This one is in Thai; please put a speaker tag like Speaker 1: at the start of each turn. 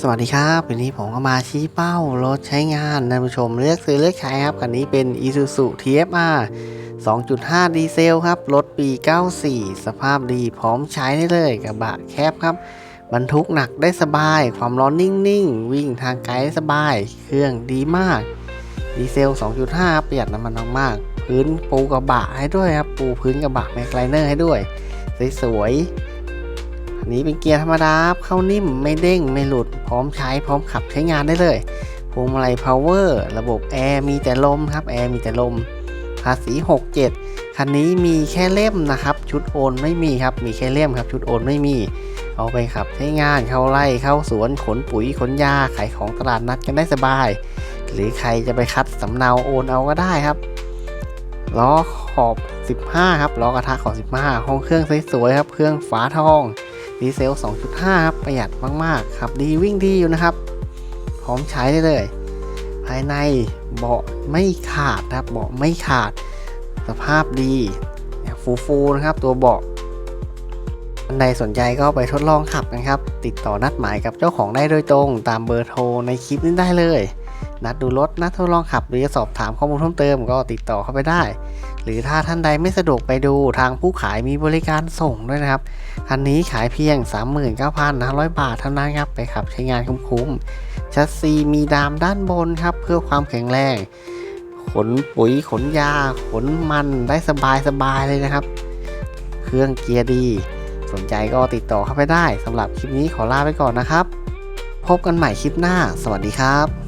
Speaker 1: สวัสดีครับ วันนี้ผมก็มาชี้เป้ารถใช้งานท่านผู้ชมเลือกซื้อเลือกใช้ครับคันนี้เป็น Isuzu TFR 2.5 ดีเซลครับ รถปี 94 สภาพดีพร้อมใช้ได้เลยกระบะแคบครับ บรรทุกหนักได้สบาย ความร้อนนิ่งๆ วิ่งทางไกลสบาย เครื่องดีมาก ดีเซล 2.5 ประหยัดน้ำมันมากๆพื้นปูกระบะให้ด้วยครับ ปูพื้นกระบะแม็กไลเนอร์ให้ด้วยสวยๆ นนี้เป็นเกียร์ธรรมดาเข้านิ่มไม่เด้งไม่หลุดพร้อมใช้พร้อมขับใช้งานได้เลยพวงมาลัยพาวเวอร์ระบบแอร์มีแต่ลมครับแอร์มีแต่ลมภาษี 67 คันนี้มีแค่เล่มนะครับ ชุดโอนไม่มีครับ มีแค่เล่มครับ ชุดโอนไม่มี เอาไปขับใช้งานเข้าไร่เข้าสวนขนปุ๋ยขนยาขายของตลาดนัดกันได้สบาย หรือใครจะไปคัดสำเนาโอนเอาก็ได้ครับล้อขอบ 15 ครับล้อกระทะขอบ 15 ห้องเครื่องสวยๆครับ เครื่องฝาทอง ดีเซล 2.5 ครับ ประหยัดมากๆครับดีวิ่งดีอยู่นะครับ พร้อมใช้ได้เลย ภายในเบาะไม่ขาดนะครับเบาะไม่ขาด สภาพดีฟูฟูๆนะครับ ตัวเบาะท่านใดสนใจก็ไปทดลองขับกันครับ ติดต่อนัดหมายกับเจ้าของได้โดยตรง ตามเบอร์โทรในคลิปนี้ได้เลย นัดดูรถนัดทดลองขับหรือสอบถามข้อมูลเพิ่มเติมก็ติดต่อเข้าไปได้ หรือถ้าท่านใดไม่สะดวกไปดูทางผู้ขายมีบริการส่งด้วยนะครับคันนี้ขายเพียง 39,500 บาทเท่านั้นครับไปขับใช้งานคุ้มๆชัสซีมีดามด้านบนครับเพื่อความแข็งแรงขนปุ๋ยขนยา ขนมันได้สบายๆเลยนะครับ เครื่องเกียร์ดี สนใจก็ติดต่อเข้าไปได้สำหรับคลิปนี้ขอลาไปก่อนนะครับ พบกันใหม่คลิปหน้า สวัสดีครับ